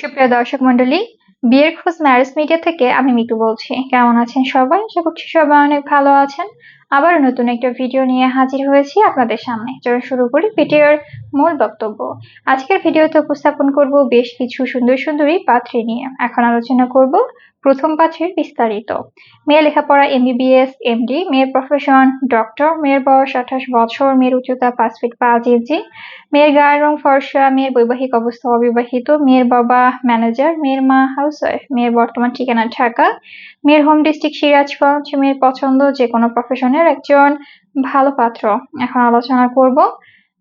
সুপ্রিয় দর্শক মন্ডলী বিয়ের খোঁজ ম্যারেজ মিডিয়া থেকে আমি মিতু বলছি। কেমন আছেন সবাই? আশা করছি সবাই অনেক ভালো আছেন। আবার নতুন একটা ভিডিও নিয়ে হাজির হয়েছি আপনাদের সামনে। চলো শুরু করি ভিডিওর মূল বক্তব্য। আজকের ভিডিওতে উপস্থাপন করব বেশ কিছু সুন্দর সুন্দরী পাত্রী নিয়ে। এখন আলোচনা করব প্রথম পাত্রের বিস্তারিত। মেয়ে লেখাপড়া এমবিবিএস এমডি মেয়ের প্রফেশন ডক্টর মেয়ের বয়স আঠাশ বছর, মেয়ের উচ্চতা পাঁচ ফিট পাঁচ ইঞ্চি মেয়ের গায়ের রং ফর্সা, মেয়ের বৈবাহিক অবস্থা অবিবাহিত, মেয়ের বাবা ম্যানেজার মেয়ের মা হাউসওয়াইফ মেয়ের বর্তমান ঠিকানা ঢাকা, মেয়ের হোম ডিস্ট্রিক্ট সিরাজগঞ্জ, মেয়ের পছন্দ যে কোনো প্রফেশনের একজন ভালো পাত্র। এখন আলোচনা করব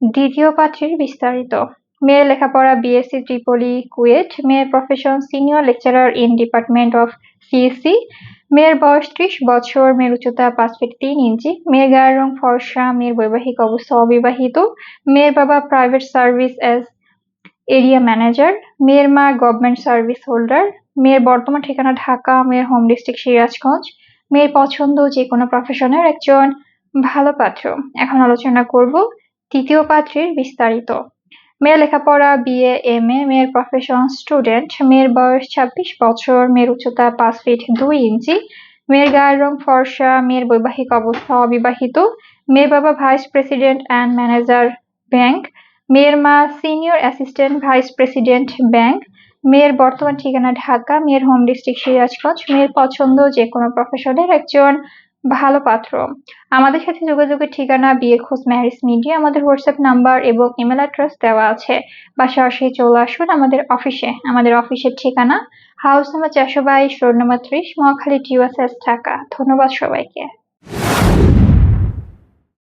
দ্বিতীয় পাত্রের বিস্তারিত। মেয়ের লেখাপড়া বিএসসি ত্রিপলি কুয়েট মেয়ের profession senior lecturer in department of CSC মেয়ের বয়স ত্রিশ বছর, মেয়ের উচ্চতা পাঁচ ফিট তিন ইঞ্চি। মেয়ের গায়ের রং ফর্সা, মেয়ের বৈবাহিক অবস্থা অবিবাহিত। মেয়ের বাবা private service as area manager মেয়ের মা গভর্নমেন্ট সার্ভিস হোল্ডার মেয়ের বর্তমান ঠিকানা ঢাকা, মেয়ের হোম ডিস্ট্রিক্ট সিরাজগঞ্জ। মেয়ের পছন্দ যে কোনো প্রফেশনের একজন ভালো পাত্র। এখন আলোচনা করব তৃতীয় পাত্রের বিস্তারিত। মেয়ের লেখাপড়া, বিএ এম এ মেয়ের প্রফেশন স্টুডেন্ট মেয়ের বয়স ছাব্বিশ বছর, মেয়ের উচ্চতা পাঁচ ফিট দুই ইঞ্চি, মেয়ের গায়ের রং ফর্সা, মেয়ের বৈবাহিক অবস্থা অবিবাহিত, মেয়ের বাবা vice president and manager bank মেয়ের মা senior assistant vice president bank মেয়ের বর্তমান ঠিকানা ঢাকা, মেয়ের হোম ডিস্ট্রিক্ট সিরাজগঞ্জ, মেয়ের পছন্দ যে কোনো প্রফেশনের একজন ভালো পাত্র। আমাদের সাথে যোগাযোগের ঠিকানা, বিয়ে খোঁজ ম্যারিজ মিডিয়া আমাদের হোয়াটসঅ্যাপ নাম্বার এবং ইমেল অ্যাড্রেস দেওয়া আছে। বা সরাসরি চলে আসুন আমাদের অফিসে আমাদের অফিসের ঠিকানা হাউস নাম্বার চারশো বাইশ রোড নাম্বার ত্রিশ, মহাখালী টিউএসএস ঢাকা। ধন্যবাদ সবাইকে।